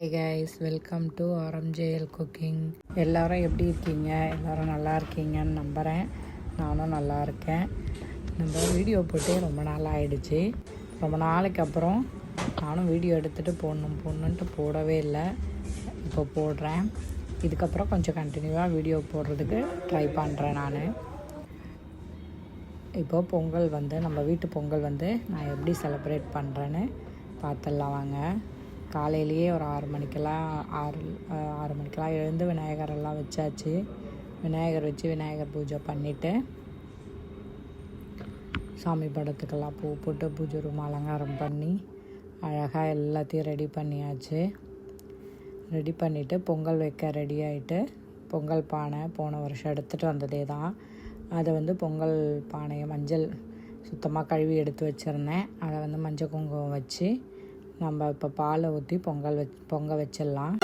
Hey guys welcome to RMJL cooking எல்லோரும் எப்படி இருக்கீங்க? எல்லோரும் நல்லா இருக்கீங்கன்னு நம்புகிறேன் நானும் நல்லா இருக்கேன். நம்ம வீடியோ போட்டு ரொம்ப நாள் ஆயிடுச்சு. ரொம்ப நாளைக்கு அப்புறம் நானும் வீடியோ எடுத்துகிட்டு போடணும் போடணுன்ட்டு போடவே இல்லை. இப்போ போடுறேன். இதுக்கப்புறம் கொஞ்சம் கண்டினியூவாக வீடியோ போடுறதுக்கு ட்ரை பண்ணுறேன் நான். இப்போ பொங்கல் வந்து நம்ம வீட்டு பொங்கல் வந்து நான் எப்படி செலப்ரேட் பண்ணுறேன்னு பார்த்துடலாம் வாங்க. காலையிலேயே ஒரு ஆறு மணிக்கெல்லாம் ஆறு ஆறு மணிக்கெல்லாம் எழுந்து விநாயகரெல்லாம் வச்சாச்சு. விநாயகர் வச்சு விநாயகர் பூஜை பண்ணிவிட்டு சாமி படத்துக்கெல்லாம் பூ போட்டு பூஜை ரூம் அலங்காரம் பண்ணி அழகாக எல்லாத்தையும் ரெடி பண்ணியாச்சு. ரெடி பண்ணிவிட்டு பொங்கல் வைக்க ரெடி ஆகிட்டு பொங்கல் பானை போன வருஷம் எடுத்துகிட்டு வந்ததே தான். அதை வந்து பொங்கல் பானையை மஞ்சள் சுத்தமாக கழுவி எடுத்து வச்சுருந்தேன். அதை வந்து மஞ்சள் குங்குமம் வச்சு நம்ம இப்போ பாலை ஊற்றி பொங்கல் வச் பொங்க வச்சிடலாம்.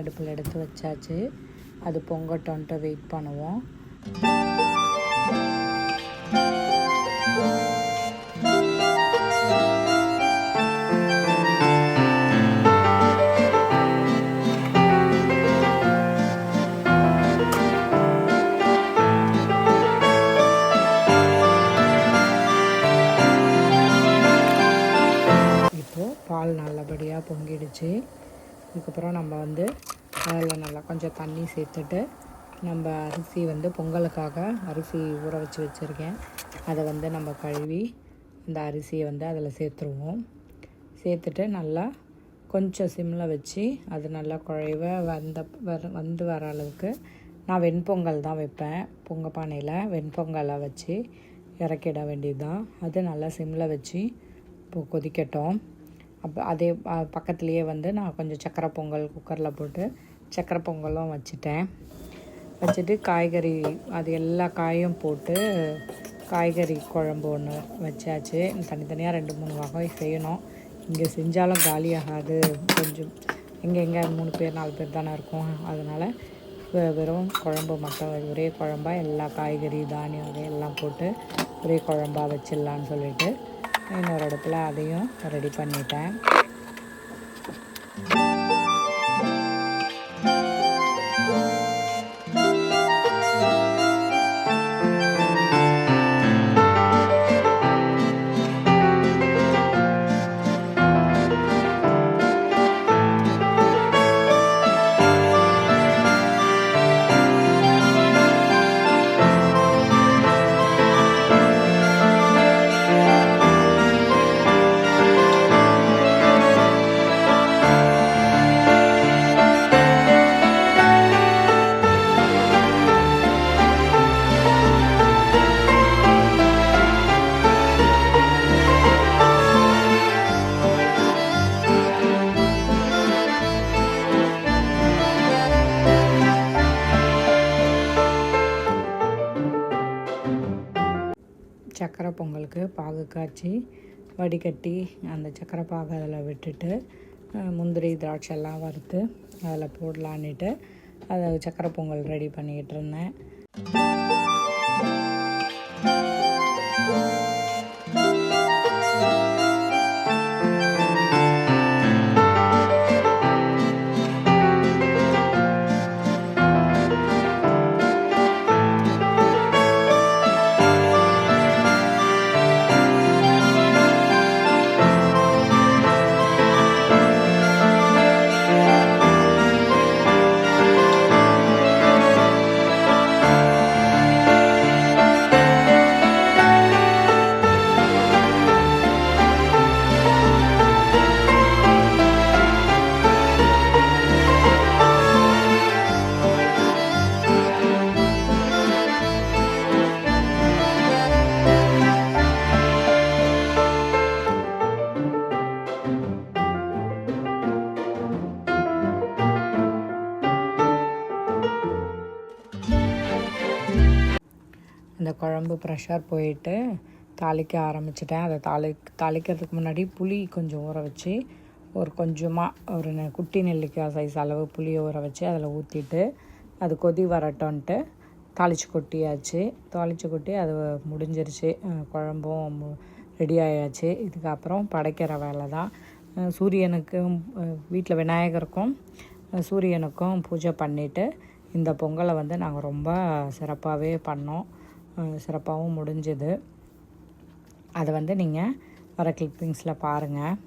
அடுப்பில் எடுத்து வச்சாச்சு. அது பொங்கட்டோன்ட்டு வெயிட் பண்ணுவோம். இப்போது பால் நல்லபடியாக பொங்கிடுச்சு. இதுக்கப்புறம் நம்ம வந்து அதில் நல்லா கொஞ்சம் தண்ணி சேர்த்துட்டு நம்ம அரிசி வந்து பொங்கலுக்காக அரிசி ஊற வச்சு வச்சுருக்கேன். அதை வந்து நம்ம கழுவி இந்த அரிசியை வந்து அதில் சேர்த்துருவோம். சேர்த்துட்டு நல்லா கொஞ்சம் சிம்மில் வச்சு அது நல்லா குழைவ வந்த வர வந்து வர அளவுக்கு நான் வெண்பொங்கல் தான் வைப்பேன். பொங்க பானையில் வெண்பொங்கலை வச்சு இறக்கிட வேண்டியது தான் அது நல்லா சிம்மில் வச்சு இப்போ கொதிக்கட்டும். அப்போ அதே பக்கத்துலேயே வந்து நான் கொஞ்சம் சக்கரை பொங்கல் குக்கரில் போட்டு சக்கரை பொங்கலும் வச்சுட்டேன். வச்சுட்டு காய்கறி அது எல்லா காயும் போட்டு காய்கறி குழம்பு ஒன்று வச்சாச்சு. தனித்தனியாக ரெண்டு மூணு வகை செய்யணும். இங்கே செஞ்சாலும் காலியாகாது கொஞ்சம் எங்கே எங்கே மூணு பேர் நாலு பேர் தானே இருக்கும். அதனால் வெ- வெறும் குழம்பு மட்டும் ஒரே குழம்பா எல்லா காய்கறி தானியம் எல்லாம் போட்டு ஒரே குழம்பா வச்சிடலான்னு சொல்லிட்டு இன்னொரு இடத்துல அதையும் ரெடி பண்ணிட்டேன். சக்கரை பாகு காய்ச்சி வடிகட்டி அந்த சக்கரை பாகு அதில் விட்டுட்டு முந்திரி திராட்சை எல்லாம் வறுத்து அதில் போடலான்னுட்டு அதை சக்கரை பொங்கல் ரெடி பண்ணிக்கிட்டு இருந்தேன். அந்த குழம்பு ப்ரெஷர் போயிட்டு தாளிக்க ஆரம்பிச்சிட்டேன். அதை தாளி தாளிக்கிறதுக்கு முன்னாடி புளி கொஞ்சம் ஊற வச்சு ஒரு கொஞ்சமாக ஒரு நெ- குட்டி நெல்லிக்காய் சைஸ் அளவு புளியை ஊற வச்சு அதில் ஊற்றிட்டு அது கொதி வரட்டோன்ட்டு தாளிச்சு கொட்டியாச்சு. தாளிச்சு கொட்டி அது முடிஞ்சிருச்சு. குழம்பும் ரெடி ஆயாச்சு. இதுக்கப்புறம் படைக்கிற வேலை தான். சூரியனுக்கும் வீட்டில் விநாயகருக்கும் சூரியனுக்கும் பூஜை பண்ணிவிட்டு இந்த பொங்கலை வந்து நாங்கள் ரொம்ப சிறப்பாகவே பண்ணோம். சிறப்பாகவும் முடிஞ்சுது. அதை வந்து நீங்கள் வர கிளிப்பிங்ஸில் பாருங்கள்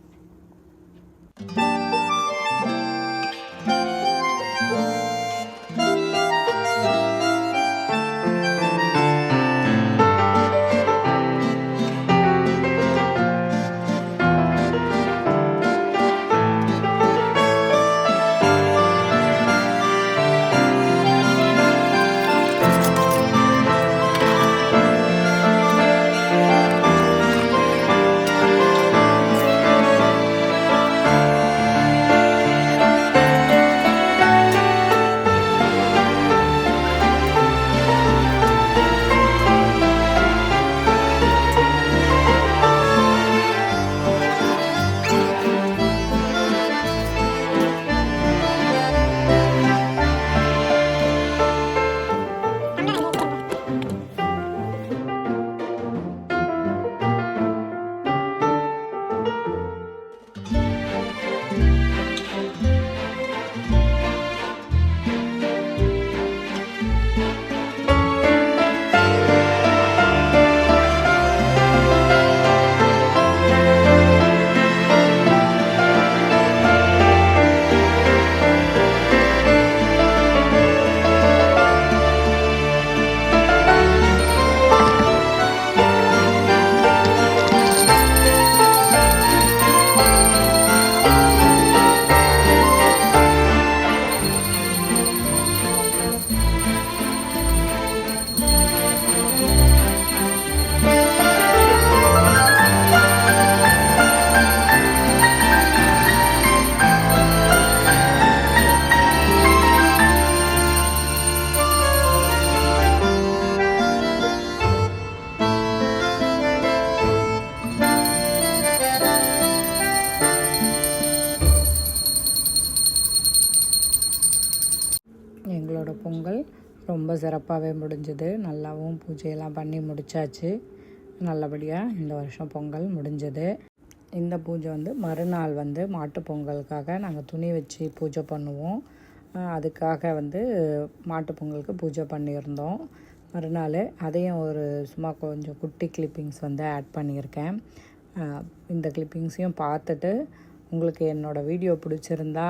பொங்கல் ரொம்ப சிறப்பாகவே முடிஞ்சுது. நல்லாவும் பூஜையெல்லாம் பண்ணி முடிச்சாச்சு. நல்லபடியாக இந்த வருஷம் பொங்கல் முடிஞ்சது. இந்த பூஜை வந்து மறுநாள் வந்து மாட்டு பொங்கலுக்காக நாங்கள் துணி வச்சு பூஜை பண்ணுவோம். அதுக்காக வந்து மாட்டு பொங்கலுக்கு பூஜை பண்ணியிருந்தோம். மறுநாள் அதையும் ஒரு சும்மா கொஞ்சம் குட்டி கிளிப்பிங்ஸ் வந்து ஆட் பண்ணியிருக்கேன். இந்த கிளிப்பிங்ஸையும் பார்த்துட்டு உங்களுக்கு என்னோடய வீடியோ பிடிச்சிருந்தா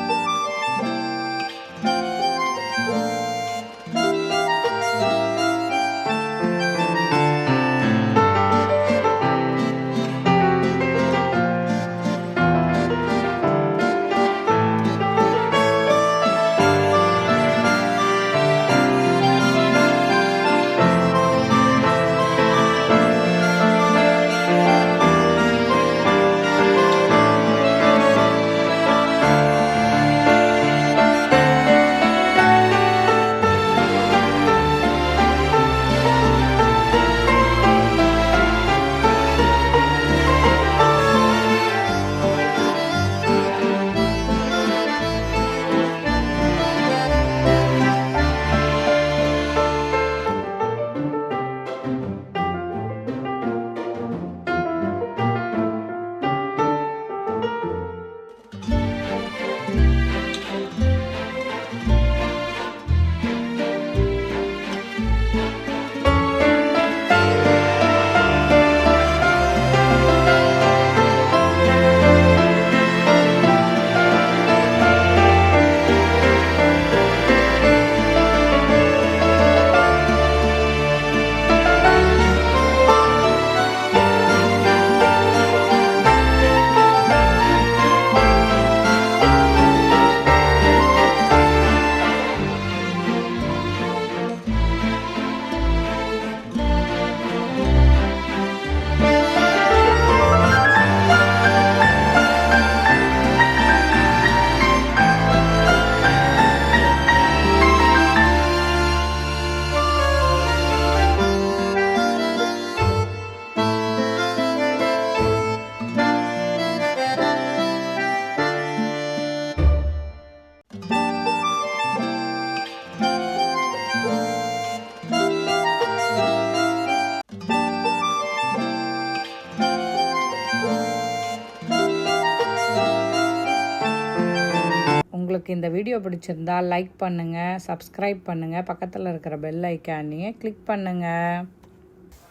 உங்களுக்கு இந்த வீடியோ பிடிச்சிருந்தா லைக் பண்ணுங்கள் சப்ஸ்கிரைப் பண்ணுங்கள் பக்கத்தில் இருக்கிற பெல் ஐக்கானையே கிளிக் பண்ணுங்கள்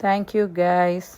தேங்க்யூ கைஸ்